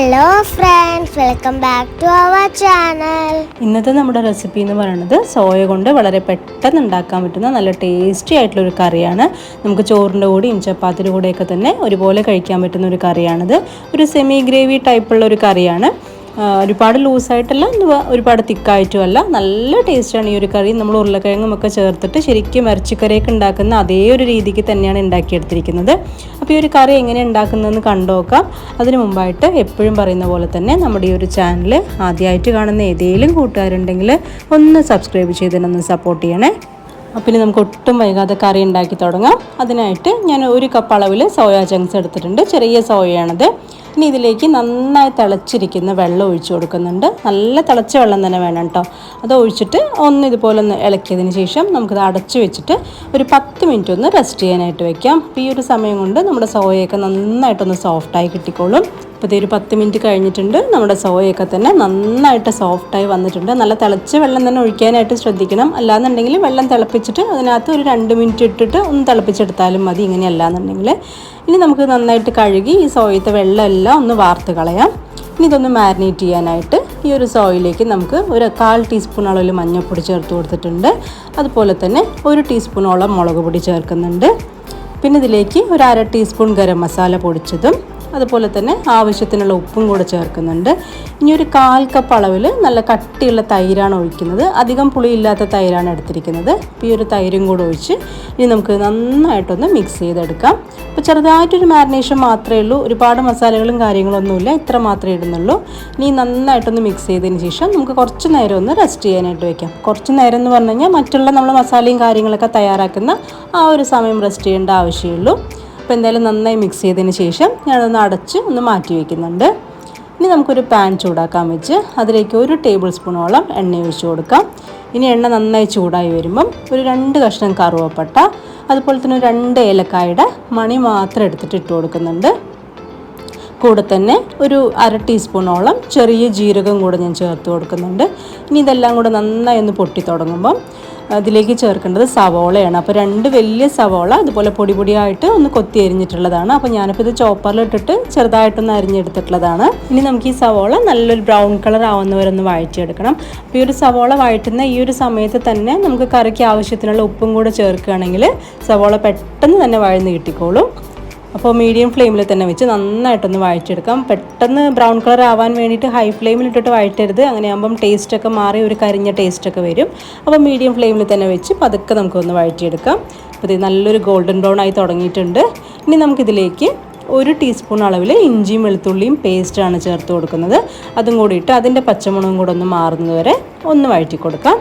Hello friends welcome back to our channel ഇന്നത്തെ നമ്മുടെ recipe എന്ന് പറയുന്നത് സോയ കൊണ്ട് വളരെ പെട്ടെന്ന് ഉണ്ടാക്കാൻ പറ്റുന്ന നല്ല ടേസ്റ്റി ആയിട്ടുള്ള ഒരു കറിയാണ്. നമുക്ക് ചോറിന്റെ കൂടെയും ചപ്പാത്തിയുടെ കൂടെയൊക്കെ തന്നെ ഒരുപോലെ കഴിക്കാൻ പറ്റുന്ന ഒരു കറിയാണിത്. ഒരു സെമി ഗ്രേവി ടൈപ്പുള്ള ഒരു കറിയാണ്. ഒരുപാട് ലൂസായിട്ടല്ല ഒരുപാട് തിക്കായിട്ടും അല്ല നല്ല ടേസ്റ്റാണ് ഈ ഒരു കറി. നമ്മൾ ഉരുളക്കിഴങ്ങും ഒക്കെ ചേർത്തിട്ട് ശരിക്കും ഇറച്ചിക്കറിയൊക്കെ ഉണ്ടാക്കുന്ന അതേ ഒരു രീതിക്ക് തന്നെയാണ് ഉണ്ടാക്കിയെടുത്തിരിക്കുന്നത്. അപ്പോൾ ഈ ഒരു കറി എങ്ങനെ ഉണ്ടാക്കുന്നതെന്ന് കണ്ടുനോക്കാം അതിനു മുമ്പായിട്ട് എപ്പോഴും പറയുന്ന പോലെ തന്നെ നമ്മുടെ ഈ ഒരു ചാനൽ ആദ്യമായിട്ട് കാണുന്ന ഏതെങ്കിലും കൂട്ടുകാരുണ്ടെങ്കിൽ ഒന്ന് സബ്സ്ക്രൈബ് ചെയ്തിട്ടൊന്ന് സപ്പോർട്ട് ചെയ്യണേ. ഇനി നമുക്ക് ഒട്ടും വൈകാതെ കറി ഉണ്ടാക്കി തുടങ്ങാം. അതിനായിട്ട് ഞാൻ ഒരു കപ്പ് അളവിൽ സോയാ ചങ്ക്സ് എടുത്തിട്ടുണ്ട്. ചെറിയ സോയയാണത് ഇനി ഇതിലേക്ക് നന്നായി തിളച്ചിരിക്കുന്ന വെള്ളം ഒഴിച്ചു കൊടുക്കുന്നുണ്ട്. നല്ല തിളച്ച വെള്ളം തന്നെ വേണം കേട്ടോ. അത് ഒഴിച്ചിട്ട് ഒന്ന് ഇതുപോലെ ഒന്ന് ഇളക്കിയതിന് ശേഷം നമുക്കത് അടച്ചു വെച്ചിട്ട് ഒരു പത്ത് മിനിറ്റ് ഒന്ന് റെസ്റ്റ് ചെയ്യാനായിട്ട് വെക്കാം. അപ്പോൾ ഈ ഒരു സമയം കൊണ്ട് നമ്മുടെ സോയയൊക്കെ നന്നായിട്ടൊന്ന് സോഫ്റ്റായി കിട്ടിക്കോളും. അപ്പോൾ ഇതൊരു പത്ത് മിനിറ്റ് കഴിഞ്ഞിട്ടുണ്ട്. നമ്മുടെ സോയൊക്കെ തന്നെ നന്നായിട്ട് സോഫ്റ്റായി വന്നിട്ടുണ്ട്. നല്ല തിളച്ച വെള്ളം തന്നെ ഒഴിക്കാനായിട്ട് ശ്രദ്ധിക്കണം. അല്ലാന്നുണ്ടെങ്കിൽ വെള്ളം തിളപ്പിച്ചിട്ട് അതിനകത്ത് ഒരു രണ്ട് മിനിറ്റ് ഇട്ടിട്ട് ഒന്ന് തിളപ്പിച്ചെടുത്താലും മതി. ഇങ്ങനെ അല്ലാന്നുണ്ടെങ്കിൽ ഇനി നമുക്ക് നന്നായിട്ട് കഴുകി ഈ സോയത്തെ വെള്ളമെല്ലാം ഒന്ന് വാർത്ത് കളയാം. ഇനി ഇതൊന്ന് മാരിനേറ്റ് ചെയ്യാനായിട്ട് ഈ ഒരു സോയിലേക്ക് നമുക്ക് ഒരു കാൽ ടീസ്പൂൺ അളവിൽ മഞ്ഞൾപ്പൊടി ചേർത്ത് കൊടുത്തിട്ടുണ്ട്. അതുപോലെ തന്നെ ഒരു ടീസ്പൂണോളം മുളക് പൊടി ചേർക്കുന്നുണ്ട്. പിന്നെ ഇതിലേക്ക് ഒരു അര ടീസ്പൂൺ ഗരം മസാല പൊടിച്ചതും അതുപോലെ തന്നെ ആവശ്യത്തിനുള്ള ഉപ്പും കൂടെ ചേർക്കുന്നുണ്ട്. ഇനി ഒരു കാൽ കപ്പ് അളവിൽ നല്ല കട്ടിയുള്ള തൈരാണ് ഒഴിക്കുന്നത്. അധികം പുളിയില്ലാത്ത തൈരാണ് എടുത്തിരിക്കുന്നത്. അപ്പോൾ ഈ ഒരു തൈരും കൂടെ ഒഴിച്ച് ഇനി നമുക്ക് നന്നായിട്ടൊന്ന് മിക്സ് ചെയ്തെടുക്കാം. അപ്പോൾ ചെറുതായിട്ടൊരു മാരിനേഷൻ മാത്രമേ ഉള്ളൂ. ഒരുപാട് മസാലകളും കാര്യങ്ങളൊന്നുമില്ല ഇത്ര മാത്രമേ ഇടുന്നുള്ളൂ. ഇനി നന്നായിട്ടൊന്ന് മിക്സ് ചെയ്തതിന് ശേഷം നമുക്ക് കുറച്ച് നേരം ഒന്ന് റെസ്റ്റ് ചെയ്യാനായിട്ട് വയ്ക്കാം കുറച്ച് നേരം എന്ന് പറഞ്ഞു കഴിഞ്ഞാൽ മറ്റുള്ള നമ്മൾ മസാലയും കാര്യങ്ങളൊക്കെ തയ്യാറാക്കുന്ന ആ ഒരു സമയം റെസ്റ്റ് ചെയ്യേണ്ട ആവശ്യമുള്ളൂ. അപ്പോൾ എന്തായാലും നന്നായി മിക്സ് ചെയ്തതിന് ശേഷം ഞാനൊന്ന് അടച്ച് ഒന്ന് മാറ്റി വയ്ക്കുന്നുണ്ട് ഇനി നമുക്കൊരു പാൻ ചൂടാക്കാൻ വെച്ച് അതിലേക്ക് ഒരു ടേബിൾ സ്പൂണോളം എണ്ണ ഒഴിച്ച് കൊടുക്കാം. ഇനി എണ്ണ നന്നായി ചൂടായി വരുമ്പം ഒരു രണ്ട് കഷ്ണം കറുവപ്പട്ട അതുപോലെ തന്നെ രണ്ട് ഏലക്കായുടെ മണി മാത്രം എടുത്തിട്ട് ഇട്ട് കൊടുക്കുന്നുണ്ട്. കൂടെ തന്നെ ഒരു അര ടീസ്പൂണോളം ചെറിയ ജീരകം കൂടെ ഞാൻ ചേർത്ത് കൊടുക്കുന്നുണ്ട്. ഇനി ഇതെല്ലാം കൂടെ നന്നായി ഒന്ന് പൊട്ടി തുടങ്ങുമ്പം അതിലേക്ക് ചേർക്കേണ്ടത് സവോളയാണ്. അപ്പോൾ രണ്ട് വലിയ സവോള അതുപോലെ പൊടി പൊടിയായിട്ട് ഒന്ന് കൊത്തി അരിഞ്ഞിട്ടുള്ളതാണ്. അപ്പോൾ ഞാനിപ്പോൾ ഇത് ചോപ്പറിലിട്ടിട്ട് ചെറുതായിട്ടൊന്ന് അരിഞ്ഞെടുത്തിട്ടുള്ളതാണ്. ഇനി നമുക്ക് ഈ സവോള നല്ലൊരു ബ്രൗൺ കളർ ആവുന്നവരൊന്ന് വഴറ്റിയെടുക്കണം. അപ്പോൾ ഈ ഒരു സവോള വഴറ്റുന്ന ഈ ഒരു സമയത്ത് തന്നെ നമുക്ക് കറിക്ക് ആവശ്യത്തിനുള്ള ഉപ്പും കൂടെ ചേർക്കുകയാണെങ്കിൽ സവോള പെട്ടെന്ന് തന്നെ വഴന്ന് കിട്ടിക്കോളും. അപ്പോൾ മീഡിയം ഫ്ലെയിമിൽ തന്നെ വെച്ച് നന്നായിട്ടൊന്ന് വായിച്ചെടുക്കാം പെട്ടെന്ന് ബ്രൗൺ കളർ ആവാൻ വേണ്ടിയിട്ട് ഹൈ ഫ്ലെയിമിൽ ഇട്ടിട്ട് വഴറ്റരുത്. അങ്ങനെയാകുമ്പം ടേസ്റ്റൊക്കെ മാറി ഒരു കരിഞ്ഞ ടേസ്റ്റൊക്കെ വരും. അപ്പോൾ മീഡിയം ഫ്ലെയിമിൽ തന്നെ വെച്ച് പതുക്കെ നമുക്കൊന്ന് വഴറ്റിയെടുക്കാം. അപ്പോൾ ഇത് നല്ലൊരു ഗോൾഡൻ ബ്രൗൺ ആയി തുടങ്ങിയിട്ടുണ്ട്. ഇനി നമുക്കിതിലേക്ക് ഒരു ടീസ്പൂൺ അളവിൽ ഇഞ്ചിയും വെളുത്തുള്ളിയും പേസ്റ്റാണ് ചേർത്ത് കൊടുക്കുന്നത്. അതും കൂടി ഇട്ട് അതിന്റെ പച്ചമുളകും കൂടെ ഒന്ന് മാറുന്നത് വരെ ഒന്ന് വഴറ്റി കൊടുക്കാം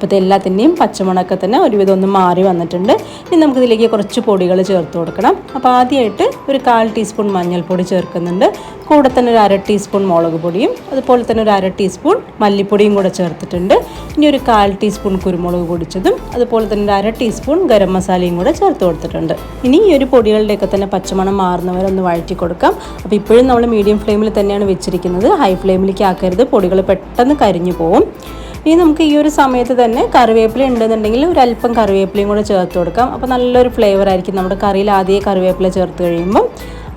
അപ്പോൾ എല്ലാത്തിന്റെയും പച്ചമുളകൊക്കെ തന്നെ ഒരുവിധം ഒന്ന് മാറി വന്നിട്ടുണ്ട്. ഇനി നമുക്കിതിലേക്ക് കുറച്ച് പൊടികൾ ചേർത്ത് കൊടുക്കണം. അപ്പോൾ ആദ്യമായിട്ട് ഒരു കാൽ ടീസ്പൂൺ മഞ്ഞൾപ്പൊടി ചേർക്കുന്നുണ്ട്. കൂടെ തന്നെ ഒരു അര ടീസ്പൂൺ മുളക് പൊടിയും അതുപോലെ തന്നെ ഒരു അര ടീസ്പൂൺ മല്ലിപ്പൊടിയും കൂടെ ചേർത്തിട്ടുണ്ട്. ഇനി ഒരു കാൽ ടീസ്പൂൺ കുരുമുളക് പൊടിച്ചതും അതുപോലെ തന്നെ ഒരു അര ടീസ്പൂൺ ഗരം മസാലയും കൂടെ ചേർത്ത് കൊടുത്തിട്ടുണ്ട്. ഇനി ഈ ഒരു പൊടികളുടെയൊക്കെ തന്നെ പച്ചമണം മാറുന്നവരെ ഒന്ന് വഴറ്റി കൊടുക്കാം. അപ്പോൾ ഇപ്പോഴും നമ്മൾ മീഡിയം ഫ്ലെയിമിൽ തന്നെയാണ് വെച്ചിരിക്കുന്നത്. ഹൈ ഫ്ലെയിമിലേക്ക് ആക്കരുത്. പൊടികൾ പെട്ടെന്ന് കരിഞ്ഞു പോകും ഇനി നമുക്ക് ഈ ഒരു സമയത്ത് തന്നെ കറിവേപ്പില ഉണ്ടെന്നുണ്ടെങ്കിൽ ഒരു അല്പം കറിവേപ്പിലയും കൂടെ ചേർത്ത് കൊടുക്കാം. അപ്പോൾ നല്ലൊരു ഫ്ലേവർ ആയിരിക്കും നമ്മുടെ കറിയിൽ ആദ്യമേ കറിവേപ്പില ചേർത്ത് കഴിയുമ്പോൾ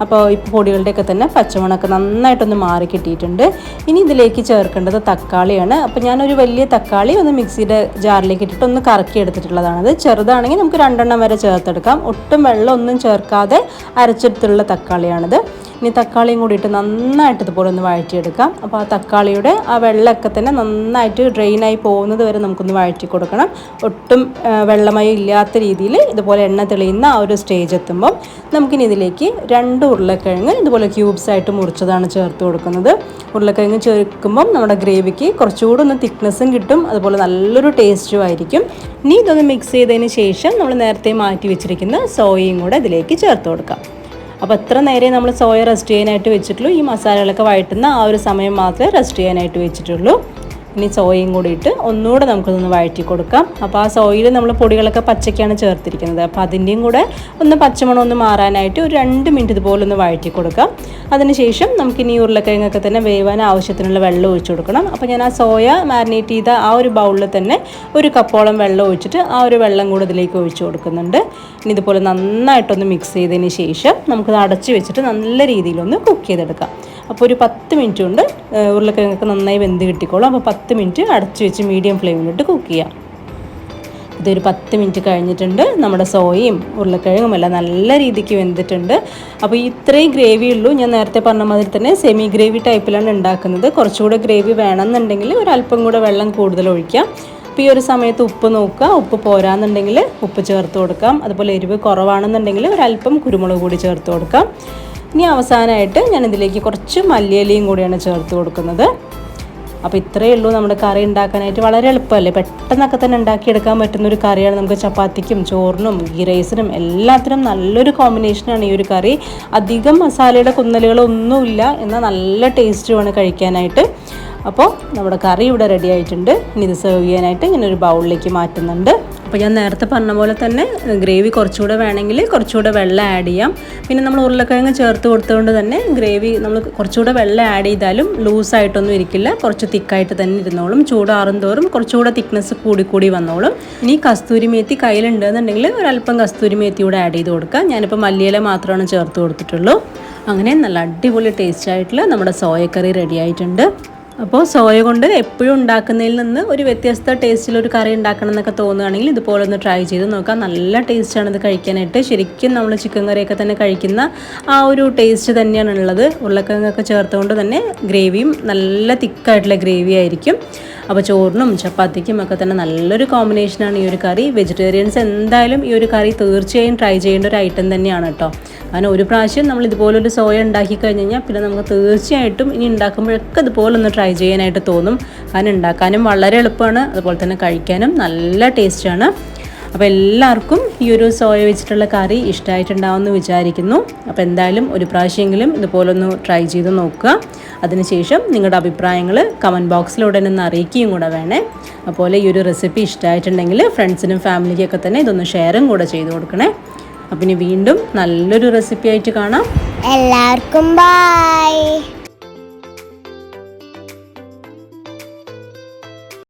അപ്പോൾ ഇപ്പോൾ പൊടികളുടെയൊക്കെ തന്നെ പച്ചമണമൊക്കെ നന്നായിട്ടൊന്ന് മാറി കിട്ടിയിട്ടുണ്ട്. ഇനി ഇതിലേക്ക് ചേർക്കേണ്ടത് തക്കാളിയാണ്. അപ്പോൾ ഞാനൊരു വലിയ തക്കാളി ഒന്ന് മിക്സിയുടെ ജാറിലേക്ക് ഇട്ടിട്ട് ഒന്ന് കറക്കി എടുത്തിട്ടുള്ളതാണത്. ചെറുതാണെങ്കിൽ നമുക്ക് രണ്ടെണ്ണം വരെ ചേർത്തെടുക്കാം. ഒട്ടും വെള്ളമൊന്നും ചേർക്കാതെ അരച്ചെടുത്തുള്ള തക്കാളിയാണിത്. ഇനി തക്കാളിയും കൂടി ഇട്ട് നന്നായിട്ട് ഇതുപോലെ ഒന്ന് വഴറ്റിയെടുക്കാം. അപ്പോൾ ആ തക്കാളിയുടെ ആ വെള്ളമൊക്കെ തന്നെ നന്നായിട്ട് ഡ്രെയിനായി പോകുന്നത് വരെ നമുക്കൊന്ന് വഴറ്റി കൊടുക്കണം. ഒട്ടും വെള്ളമയം ഇല്ലാത്ത രീതിയിൽ ഇതുപോലെ എണ്ണ തെളിയുന്ന ആ ഒരു സ്റ്റേജ് എത്തുമ്പം നമുക്കിനി ഇതിലേക്ക് രണ്ട് ഉരുളക്കിഴങ്ങ് ഇതുപോലെ ക്യൂബ്സ് ആയിട്ട് മുറിച്ചതാണ് ചേർത്ത് കൊടുക്കുന്നത്. ഉരുളക്കിഴങ്ങ് ചേർക്കുമ്പം നമ്മുടെ ഗ്രേവിക്ക് കുറച്ചുകൂടി ഒന്ന് തിക്നെസ്സും കിട്ടും. അതുപോലെ നല്ലൊരു ടേസ്റ്റും ആയിരിക്കും. ഇനി ഇതൊന്ന് മിക്സ് ചെയ്തതിന് ശേഷം നമ്മൾ നേരത്തെ മാറ്റി വെച്ചിരിക്കുന്ന സോയയും കൂടെ ഇതിലേക്ക് ചേർത്ത് കൊടുക്കാം. അപ്പോൾ എത്ര നേരെ നമ്മൾ സോയ റെസ്റ്റ് ചെയ്യാനായിട്ട് വെച്ചിട്ടുള്ളൂ? ഈ മസാലകളൊക്കെ വഴറ്റുന്ന ആ ഒരു സമയം മാത്രമേ റെസ്റ്റ് ചെയ്യാനായിട്ട് വെച്ചിട്ടുള്ളൂ. ഇനി സോയയും കൂടി ഇട്ട് ഒന്നുകൂടെ നമുക്കൊന്ന് വഴറ്റി കൊടുക്കാം അപ്പോൾ ആ സോയിൽ നമ്മൾ പൊടികളൊക്കെ പച്ചയ്ക്കാണ് ചേർത്തിരിക്കുന്നത്. അപ്പോൾ അതിന്റെയും കൂടെ ഒന്ന് പച്ചമണം ഒന്ന് മാറാനായിട്ട് ഒരു രണ്ട് മിനിറ്റ് ഇതുപോലെ ഒന്ന് വഴറ്റി കൊടുക്കാം അതിനുശേഷം നമുക്ക് ഇനി ഉരുളക്കിഴങ്ങൊക്കെ തന്നെ വേവാൻ ആവശ്യത്തിനുള്ള വെള്ളം ഒഴിച്ചു കൊടുക്കണം. അപ്പോൾ ഞാൻ ആ സോയ മാരിനേറ്റ് ചെയ്ത ആ ഒരു ബൗളിൽ തന്നെ ഒരു കപ്പോളം വെള്ളം ഒഴിച്ചിട്ട് ആ ഒരു വെള്ളം കൂടെ ഇതിലേക്ക് ഒഴിച്ചു കൊടുക്കുന്നുണ്ട്. ഇനി ഇതുപോലെ നന്നായിട്ടൊന്ന് മിക്സ് ചെയ്തതിന് ശേഷം നമുക്കത് അടച്ച് വെച്ചിട്ട് നല്ല രീതിയിലൊന്ന് കുക്ക് ചെയ്തെടുക്കാം. അപ്പോൾ ഒരു പത്ത് മിനിറ്റ് കൊണ്ട് ഉരുളക്കിഴങ്ങൊക്കെ നന്നായി വെന്ത് കിട്ടിക്കോളും. അപ്പോൾ പത്ത് മിനിറ്റ് അടച്ചു വെച്ച് മീഡിയം ഫ്ലെയിമിലിട്ട് കുക്ക് ചെയ്യാം. ഇതൊരു പത്ത് മിനിറ്റ് കഴിഞ്ഞിട്ടുണ്ട്. നമ്മുടെ സോയയും ഉരുളക്കിഴങ്ങും എല്ലാം നല്ല രീതിക്ക് വെന്തിട്ടുണ്ട്. അപ്പോൾ ഇത്രയും ഗ്രേവി ഉള്ളൂ. ഞാൻ നേരത്തെ പറഞ്ഞ മാതിരി തന്നെ സെമി ഗ്രേവി ടൈപ്പിലാണ് ഉണ്ടാക്കുന്നത്. കുറച്ചുകൂടെ ഗ്രേവി വേണമെന്നുണ്ടെങ്കിൽ ഒരല്പം കൂടെ വെള്ളം കൂടുതൽ ഒഴിക്കാം. അപ്പോൾ ഈ ഒരു സമയത്ത് ഉപ്പ് നോക്കുക. ഉപ്പ് പോരാന്നുണ്ടെങ്കിൽ ഉപ്പ് ചേർത്ത് കൊടുക്കാം. അതുപോലെ എരിവ് കുറവാണെന്നുണ്ടെങ്കിൽ ഒരല്പം കുരുമുളക് കൂടി ചേർത്ത് കൊടുക്കാം. ഇനി അവസാനമായിട്ട് ഞാൻ ഇതിലേക്ക് കുറച്ച് മല്ലിയിലയും കൂടിയാണ് ചേർത്ത് കൊടുക്കുന്നത്. അപ്പോൾ ഇത്രയേ ഉള്ളൂ നമ്മുടെ കറി ഉണ്ടാക്കാനായിട്ട് വളരെ എളുപ്പമല്ലേ? പെട്ടെന്നൊക്കെ തന്നെ ഉണ്ടാക്കിയെടുക്കാൻ പറ്റുന്ന ഒരു കറിയാണ് നമുക്ക് ചപ്പാത്തിക്കും ചോറിനും ഗീ റൈസിനും എല്ലാത്തിനും നല്ലൊരു കോമ്പിനേഷനാണ് ഈ ഒരു കറി. അധികം മസാലയുടെ കുന്നലുകളൊന്നുമില്ല. എന്നാൽ നല്ല ടേസ്റ്റുമാണ് കഴിക്കാനായിട്ട്. അപ്പോൾ നമ്മുടെ കറി ഇവിടെ റെഡി ആയിട്ടുണ്ട്. ഇനി ഇത് സെർവ് ചെയ്യാനായിട്ട് ഇങ്ങനെ ഒരു ബൗളിലേക്ക് മാറ്റുന്നുണ്ട്. അപ്പോൾ ഞാൻ നേരത്തെ പറഞ്ഞ പോലെ തന്നെ ഗ്രേവി കുറച്ചുകൂടെ വേണമെങ്കിൽ കുറച്ചുകൂടെ വെള്ളം ആഡ് ചെയ്യാം. പിന്നെ നമ്മൾ ഉരുളക്കിഴങ്ങ് ചേർത്ത് കൊടുത്തുകൊണ്ട് തന്നെ ഗ്രേവി നമ്മൾ കുറച്ചുകൂടെ വെള്ളം ആഡ് ചെയ്താലും ലൂസായിട്ടൊന്നും ഇരിക്കില്ല. കുറച്ച് തിക്കായിട്ട് തന്നെ ഇരുന്നോളും. ചൂടാറും തോറും കുറച്ചുകൂടെ തിക്നെസ് കൂടിക്കൂടി കൂടി വന്നോളും. ഇനി കസ്തൂരി മേത്തി കയ്യിലുണ്ടെന്നുണ്ടെങ്കിൽ ഒരല്പം കസ്തൂരി മേത്തി കൂടെ ആഡ് ചെയ്ത് കൊടുക്കാം ഞാനിപ്പോൾ മല്ലിയില മാത്രമാണ് ചേർത്ത് കൊടുത്തിട്ടുള്ളൂ. അങ്ങനെ നല്ല അടിപൊളി ടേസ്റ്റ് ആയിട്ടുള്ള നമ്മുടെ സോയക്കറി റെഡി ആയിട്ടുണ്ട്. അപ്പോൾ സോയ കൊണ്ട് എപ്പോഴും ഉണ്ടാക്കുന്നതിൽ നിന്ന് ഒരു വ്യത്യസ്ത ടേസ്റ്റിൽ ഒരു കറി ഉണ്ടാക്കണം എന്നൊക്കെ തോന്നുകയാണെങ്കിൽ ഇതുപോലെ ഒന്ന് ട്രൈ ചെയ്ത് നോക്കാം. നല്ല ടേസ്റ്റാണ് ഇത് കഴിക്കാനായിട്ട്. ശരിക്കും നമ്മൾ ചിക്കൻ കറിയൊക്കെ തന്നെ കഴിക്കുന്ന ആ ഒരു ടേസ്റ്റ് തന്നെയാണ് ഉള്ളത്. ഉരുളക്കിഴങ്ങൊക്കെ ചേർത്തുകൊണ്ട് തന്നെ ഗ്രേവിയും നല്ല തിക്കായിട്ടുള്ള ഗ്രേവി ആയിരിക്കും. അപ്പോൾ ചോറിനും ചപ്പാത്തിക്കും ഒക്കെ തന്നെ നല്ലൊരു കോമ്പിനേഷനാണ് ഈ ഒരു കറി. വെജിറ്റേറിയൻസ് എന്തായാലും ഈ ഒരു കറി തീർച്ചയായും ട്രൈ ചെയ്യേണ്ട ഒരു ഐറ്റം തന്നെയാണ് കേട്ടോ കാരണം ഒരു പ്രാവശ്യം നമ്മൾ ഇതുപോലൊരു സോയ ഉണ്ടാക്കി കഴിഞ്ഞ് കഴിഞ്ഞാൽ പിന്നെ നമുക്ക് തീർച്ചയായിട്ടും ഇനി ഉണ്ടാക്കുമ്പോഴൊക്കെ ഇതുപോലെ ഒന്ന് ട്രൈ ചെയ്യാനായിട്ട് തോന്നും. കാരണം ഉണ്ടാക്കാനും വളരെ എളുപ്പമാണ്. അതുപോലെ തന്നെ കഴിക്കാനും നല്ല ടേസ്റ്റാണ് അപ്പോൾ എല്ലാവർക്കും ഈ ഒരു സോയ വെച്ചിട്ടുള്ള കറി ഇഷ്ടമായിട്ടുണ്ടാവുമെന്ന് വിചാരിക്കുന്നു. അപ്പോൾ എന്തായാലും ഒരു പ്രാവശ്യമെങ്കിലും ഇതുപോലൊന്ന് ട്രൈ ചെയ്ത് നോക്കുക. അതിനുശേഷം നിങ്ങളുടെ അഭിപ്രായങ്ങൾ കമന്റ് ബോക്സിലൂടെ ഒന്ന് അറിയിക്കുകയും കൂടെ വേണേ. അതുപോലെ ഈ ഒരു റെസിപ്പി ഇഷ്ടമായിട്ടുണ്ടെങ്കിൽ ഫ്രണ്ട്സിനും ഫാമിലിക്കൊക്കെ തന്നെ ഇതൊന്ന് ഷെയറും കൂടെ ചെയ്ത് കൊടുക്കണേ. അപ്പം ഇനി വീണ്ടും നല്ലൊരു റെസിപ്പി ആയിട്ട് കാണാം. എല്ലാവർക്കും ബൈ